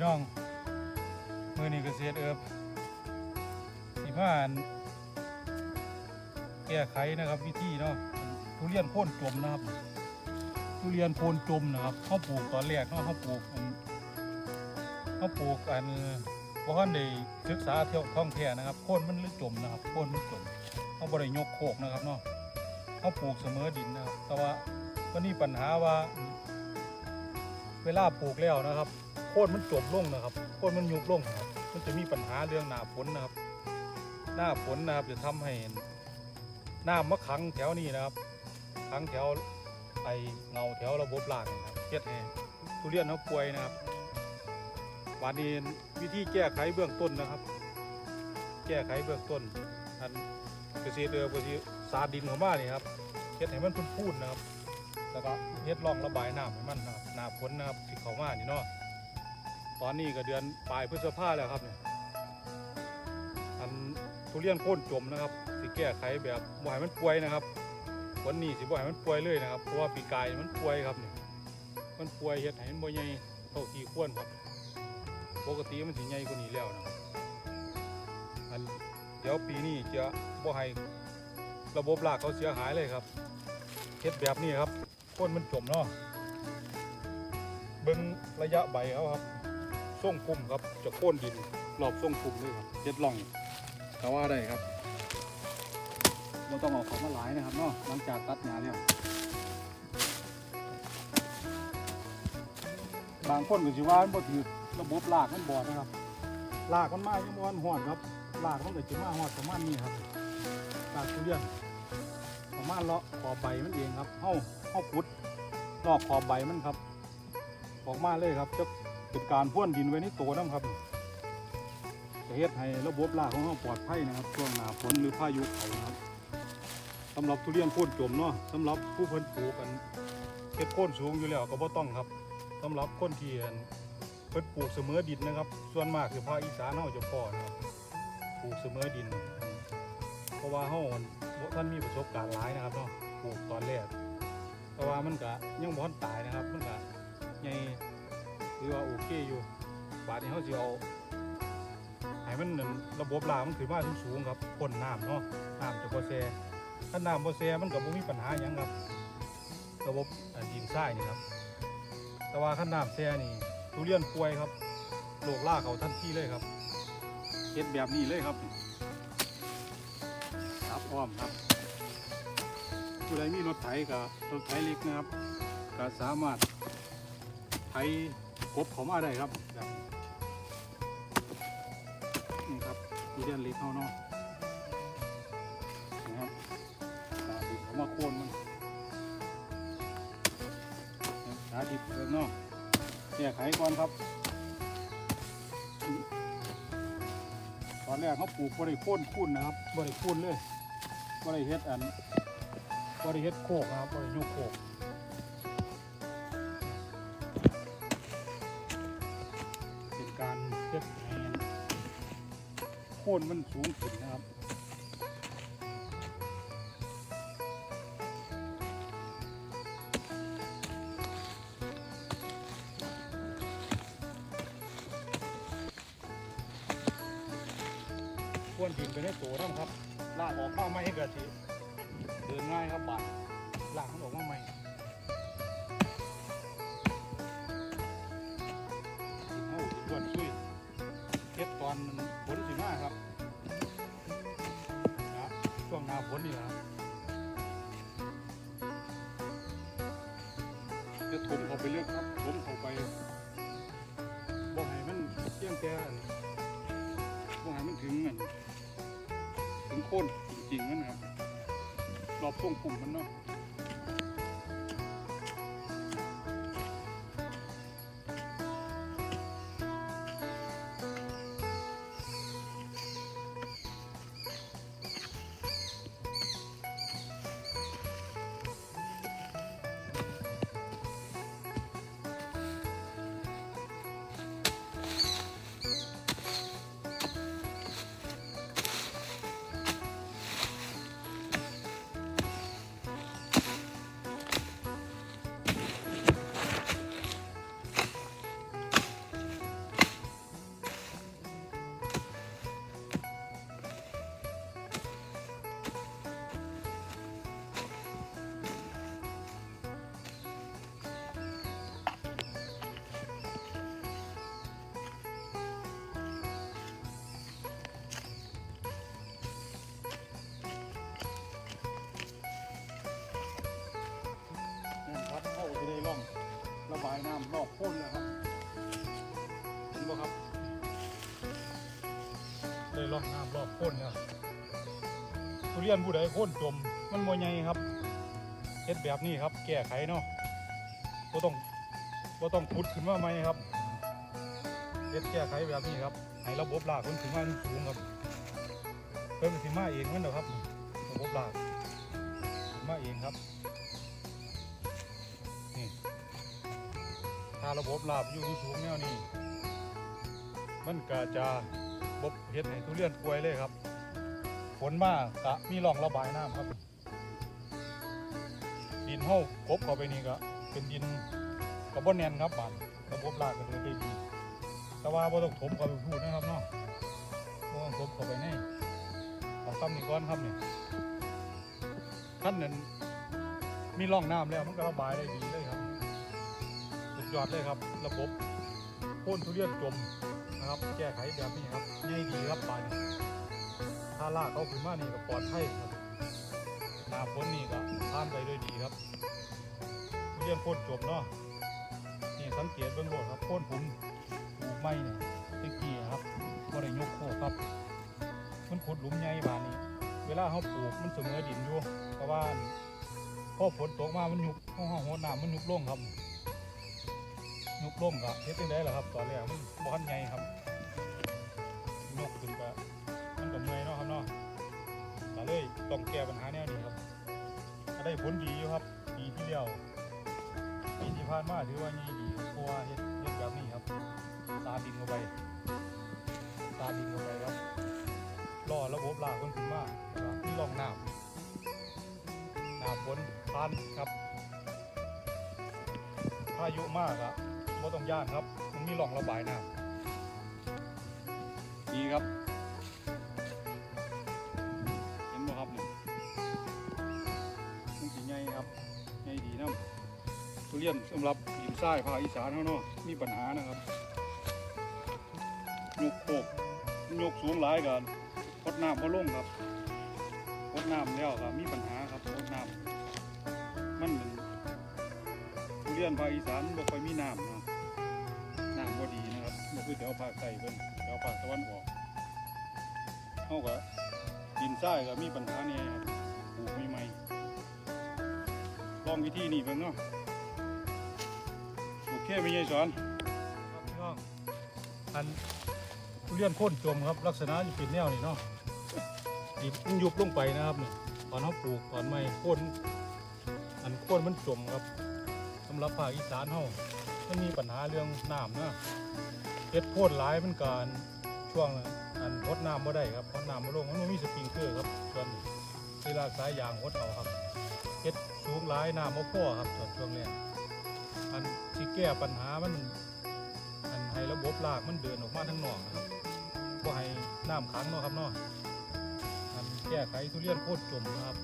พี่น้อง มือนี้เกษตรเอิบสิมานแก้ไขนะครับวิธีเนาะทุเรียนโค่นจมนะครับ ทุเรียนโคนจมนะครับเขาปลูกตอนแรกเนาะเขาปลูกเขาปลูกอันเพราะเขาได้ศึกษาเที่ยวท่องแท้นะครับโคนมันลึกจมนะครับโคนมันจมเขาบริยกโคกนะครับเนาะเขาปลูกเสมอดินนะครับแต่ว่าวันนี้ปัญหาว่า เวลาปลูกแล้วนะครับ โค่นมันจมลงนะครับโค่นมันยุบลงครับมันจะมีปัญหาเรื่องหน้าฝนนะครับ หน้าฝนนะครับจะทำให้หน้ำมะขังแถวนี้นะครับขังแถวไอเงาแถวระบบรากนะครับเฮ็ดให้ทุเรียนเขาป่วยนะครับวันนี้วิธีแก้ไขเบื้องต้นนะครับ แก้ไขเบื้องต้นอันเกษตรเดือเกษตรสาดินของบ้านนี่ครับเฮ็ดให้มันพูนๆนะครับ แล้วก็เฮ็ดร่องระบายน้ำให้มันนะครับหน้าฝนนะครับสิเข้ามานี่เนาะ ตอนนี้ก็เดือนปลายพฤษภาแล้วครับเนี่ยอันทุเรียนโค่นจมนะครับสิแก้ไขแบบบ่ให้มันป่วยนะครับ วันนี้สิบ่ให้มันป่วยเลยนะครับเพราะว่าปีกายมันป่วยครับเนี่ยมันป่วยเฮ็ดให้มันบ่ใหญ่เท่าที่ควรครับ ปกติมันสิใหญ่กว่านี้แล้วนะครับอันเดี๋ยวปีนี้จะบ่ให้ระบบรากเขาเสียหายเลยครับเฮ็ดแบบนี้ครับก้นมันจมเนาะเบิ้งระยะใบเขาครับ ส่งพุ่มครับจะโค่นดินรอบส่งพุ่มเลยครับเจ็ดล่องก็ว่าได้ครับเราต้องเอาของมาหลายนะครับเนาะหลังจากตัดหญ้าแล้วบางคนก็สิว่ามันบ่ถือระบบรากมันบอดนะครับรากมันมายังบ่ทันหอดครับรากมันก็สิมาหอดประมาณนี้ครับรากทุเรียนประมาณเลาะขอบใบมันเองครับเฮาเฮาขุดรอบขอบใบมันครับออกมาเลยครับจะ เป็นการพ่วนดินไว้ในตัวน้ำครับจะเฮ็ดให้ระบบรากของเฮาปลอดภัยนะครับช่วงหน้าฝนหรือพายุเขานะครับสำหรับทุเรียนโค่นจมเนาะสำหรับผู้เพิ่นปลูกกันเฮ็ดโค่นสูงอยู่แล้วก็บ่ต้องครับสำหรับคนที่อั่นเพิ่นปลูกเสมอดินนะครับ ส่วนมากคือภาคอีสานเฮาจะพอนะครับปลูกเสมอดิน เพราะว่าเฮาอั่นบ่ท่านมีประสบการณ์หลายนะครับเนาะปลูกตอนแรกแต่ว่ามันก็ยังบ่ทันตายนะครับมันก็ใหญ่ ถือว่าโอเคอยู่บาดนี้เฮาสิเอาให้มันนั่นระบบรางมันขึ้นมาสูงๆครับพ่นน้ำเนาะน้ำจะบ่แซถ้าน้ำบ่แซมันก็บ่มีปัญหาหยังครับ ระบบดินทรายนี่ครับ แต่ว่าคันน้ำแซ่นี่ทุเรียนป่วยครับโรคราเขาทันทีเลยครับเฮ็ดแบบนี้เลยครับครับอ้อมครับผู้ใดมีรถไถกับรถไถเล็กนะครับก็สามารถไถ กบเขามาได้ครับแบบนี่ครับมีเดียนเล็กเขาเนาะนะครับสาธิตเขามาโค่นมันสาธิตเพิ่มเนาะแก้ไขก่อนครับ ตอนแรกเขาปลูกบริโค่นคุ้นนะครับบริโค่นเลยบริเฮ็ดอันบริเฮ็ดโคกนะครับบริโยกโคก ค่นมันสูงขึ้นนะครับค่นดินไปในตัวนะครับลากออกมาไม่ให้เกิดสิเดินง่ายครับบาด ผมเข้าไปเรื่อกครับผมเข้าไปบ่ให้มันเที่ยงแก่บ่ให้มันถึงอันถึงโคนจริงๆนั่นนะครับรอบช่วงปุ่มมันเนาะ บ่ครับได้ร่องน้ำรอบโค่นแล้วทุเรียนผู้ใดโค่นจมมันบ่ใหญ่ครับเฮ็ดแบบนี้ครับ แก้ไขเนาะบ่ต้องบ่ต้องขุดขึ้นมาใหม่ครับเฮ็ดแก้ไขแบบนี้ครับให้ระบบรากมันถึงมาสูงครับเพิ่นสิมาเองมันเด้อครับ ระบบรากถึงมาเองครับนี่ถ้าระบบลาบอยู่สูงแนวนี้ มันก็จะบบเฮ็ดให้ทุเรียนป่วยเลยครับฝนมากกะมีร่องระบายน้ำครับ ดินเฮากบเข้าไปนี่ก็เป็นดินกระบอนแนนครับบานระบบลากก็เลยได้ดีแต่ว่าบ่ต้องถมเข้าไปพูดนะครับเนาะบ่ต้องถมเข้าไปในเอาซ้ำนี่ก่อนครับนี่ขั้นนั้นมีร่องน้ำแล้วมันก็ระบายได้ดีเลยครับ สุดยอดเลยครับ ระบบโค่นทุเรียนจม นะครับ แก้ไขแบบนี้ครับง่ายดีครับปลานถ้าลากเขาขึ้นมานี่ก็ปลอดภัยครับหนาฝนนี่ก็ผ่านไปด้วยดีครับเรียนโค่นจมเนาะนี่สังเกตเบื้องโลดครับโค่นผมปลูกไม้เนี่ยตะกี้ครับก็ได้ยกโคครับ มันขุดหลุมใหญ่บานนี้ เวลาเขาปลูกมันเสมอดินอยู่เพราะว่าพอฝนตกมามันยุบห้องห้องหัวน้ำมันยุบลงครับ ยุบล่งครับเฮ็ดจังไดล่ะครับ ตอนแรกมันบ่ทันใหญ่ครับยกขึ้นก็มันก็เมื่อยเนาะครับเนาะก็เลยต้องแก้ปัญหาแนวนี้ครับก็ได้ผลดีอยู่ครับปีที่แล้วปีที่ผ่านมาถือว่านี่ดีเพราะว่าเฮ็ดเฮ็ดแบบนี้ครับตาดินเข้าไปตาดินเข้าไปครับล่อระบบรากมันขึ้นมานะครับที่ร่องน้ำน้าฝนพันครับพายุมากอะ ไม่ต้องย่านครับ มันมีหล่องระบายน้ำดีครับ เห็นไหมครับเนี่ยมันสีใหญ่ครับใหญ่ดีน้ำทุเรียนสำหรับดินทรายภาคอีสานเขาเนาะมีปัญหานะครับยกโคกยกสูงหลายกันพดน้ำพอลงครับพดน้ำแล้วก็มีปัญหาครับพดน้ำมันเป็นทุเรียนภาคอีสานบ่ค่อยมีน้ำนะน้ำบ่ดี นะครับบ่คือแถวภาคใต้เพิ่นแถวภาคตะวันออกเฮาก็ดินทรายก็มีปัญหาเนี่ยครับปลูกใหม่ๆลองวิธีนี้เบิ่งเนาะโอเคไม่ใช่สอนครับพี่น้องอันทุเรียนพ่นจมครับ ลักษณะจะเป็นแนวนี้เนาะดินยุบลงไปนะครับนี่ตอนเขาปลูกตอนไม่โค่นอันโค่นมันจมครับสำหรับภาคอีสานเขามันมีปัญหาเรื่องน้ำนะ เฮ็ดโค่นหลายมันการช่วงอันรดน้ำบ่ได้ครับพราะน้ำบ่ลงมันบ่มีสปริงเกอร์ครับส่วนเวลาสายยางรดเอาครับเฮ็ดสูงหลายน้ำบ่พอครับส่วนช่วงแรกอันที่แก้ปัญหามันอันให้ระบบรากมันเดินออกมาทั้งนอกนะครับบ่ให้น้ำขังเนาะครับเนาะอันแก้ไขทุเรียนโคตรจมนะครับ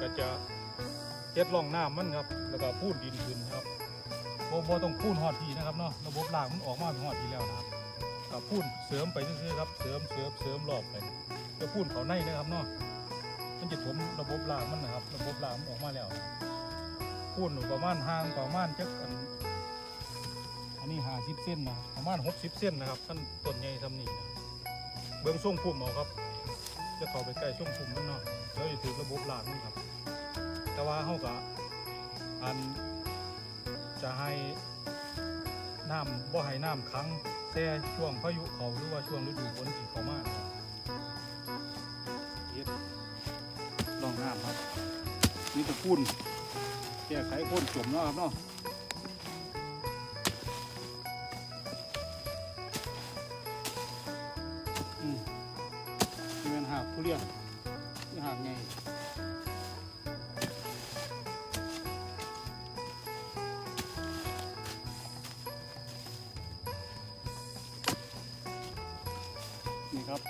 ก็จะเฮ็ดร่องน้ำมันครับ แล้วก็พูนดินขึ้นครับ โบโบต้องพูนหอดทีนะครับเนาะระบบรางมันออกมาเป็นหอดทีแล้วนะครับกับพูนเสริมไปเรื่อยๆครับเสริมเสริมเสริมรอบไปจะพูนเขาในนะครับเนาะมันจะถมระบบรางมันนะครับ ระบบรางมันออกมาแล้วพูนประมาณห่างประมาณจักอันอันนี้ห้าสิบเส้นนะประมาณหกสิบเส้นนะครับท่านต้นใหญ่ทำนี่นะเบื้องส่งพุ่มเอาครับ จะเข้าไปใกล้ส่งพุ่มมันเนาะแล้วจะถือระบบลากมันครับ แต่ว่าเขาก็อัน จะให้น้ำบ่ให้น้ำขังแช่ช่วงพายุเขาหรือว่าช่วงฤดูฝนที่เขามาเฮ็ดลองน้ำครับนี่ตะพุ่นแก้ไขพ่นจมเนาะครับเนาะอืมเป็นหาบทุเรียน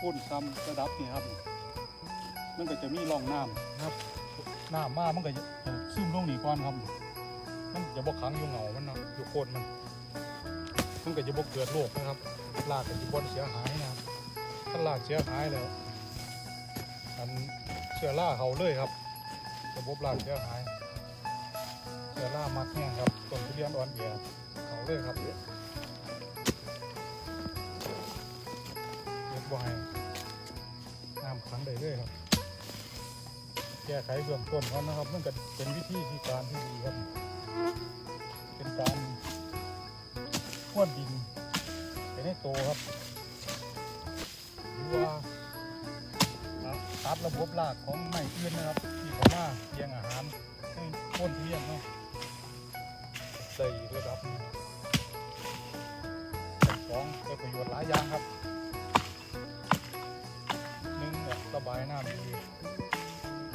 พ่นซ้ำระดับนี่ครับ มันก็จะมีร่องน้ำนะครับน้ำมามันก็จะซึมลงหนีก่อนครับ มันจะบกขังอยู่เหงามันนะอยู่โคนมัน มันก็จะบกเกิดโรคนะครับรากก็จะบนเสียหายนะครับถ้าลากเสียหายแล้วอันเชื้อราเขาเลยครับระบบลากเสียหายเสือล่ามักแห้งครับต้นทุเรียนอ่อนเอียเขาเลยครับเเลยครับ แก้ไขเบื้องต้นเขานะครับมันก็เป็นวิธีที่การที่ดีครับ เป็นการพ่วนดินไปในโตครับ หรือว่าตัดระบบรากของไม้อื่นนะครับ ที่เขามาเลี้ยงอาหารให้ต้นเรียนเนาะใส่ระดับหนึ่งองสองได้ประโยชน์หลายอย่างครับ ระบายน้ำดี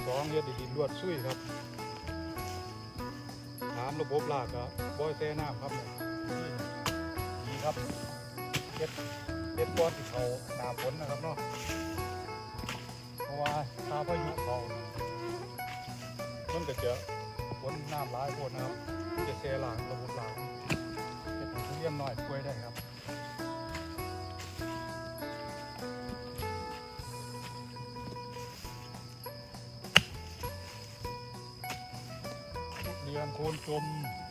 สองเฮ็ดให้ดินรวดซุยครับสามระบบรากก็บ่อยแซ่น้ำครับเนี่ยดีครับเฮ็ดเฮ็ดก้อนที่เขาหนาฝนนะครับเนาะเพราะว่าถ้าพายุเขามันก็จะฝนน้ำหลายโพดนะครับจะแซ่หลางระบบรากเฮ็ดให้ทุเรียนน้อยป่วยได้ครับ คนโคนจม